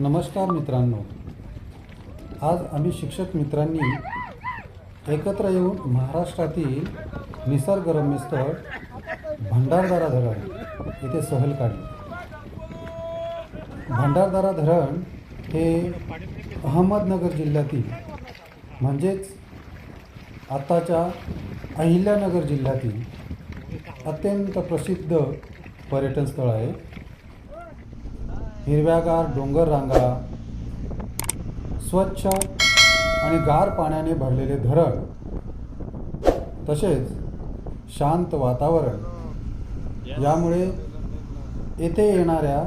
नमस्कार मित्रांनो. आज आम्ही शिक्षक मित्रांनी एकत्र येऊन महाराष्ट्रातील निसर्गरम्य स्थळ भंडारदारा धरण येथे सहल काढली. भंडारदारा धरण हे अहमदनगर जिल्ह्यातील म्हणजेच आत्ताच्या अहिल्यानगर जिल्ह्यातील अत्यंत प्रसिद्ध पर्यटन स्थळ आहे. हिरव्यागार डोंगर रांगा स्वच्छ आणि गार पाण्याने भरलेले धरण तसेच शांत वातावरण. यामुळे येथे येणाऱ्या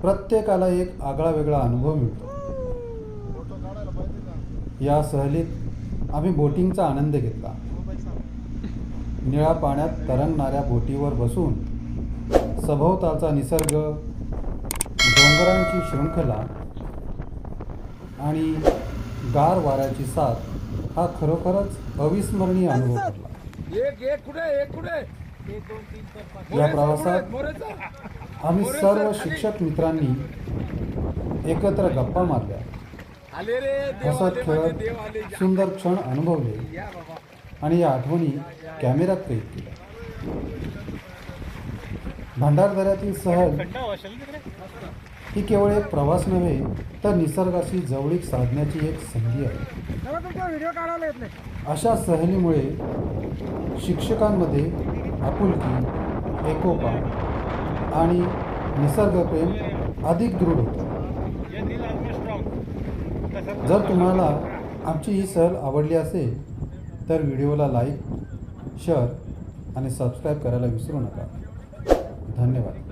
प्रत्येकाला एक आगळा वेगळा अनुभव मिळतो. या सहलीत आम्ही बोटिंगचा आनंद घेतला. निळ्या पाण्यात तरंगणाऱ्या बोटीवर बसून सभोवतालचा निसर्ग डोंगरांची शृंखला आणि गार वाऱ्याची साथ हा खरोखरच अविस्मरणीय अनुभव ठरला. एक एक कुठे एक कुठे? या प्रवासात आम्ही सर्व शिक्षक मित्रांनी एकत्र गप्पा मारल्या. हसत खेळत सुंदर क्षण अनुभवले आणि या आठवणी कॅमेऱ्यात कैद केल्या. भंडारदऱ्यातील सहल ही केवळ एक प्रवास नव्हे तर निसर्गाशी जवळीक साधण्याची एक संधी आहे. अशा सहलीमुळे शिक्षकांमध्ये आपुलकी एकोपा आणि निसर्गप्रेम अधिक दृढ होतं. जर तुम्हाला आमची ही सहल आवडली असेल तर व्हिडिओला लाईक शेअर आणि सबस्क्राईब करायला विसरू नका. धन्यवाद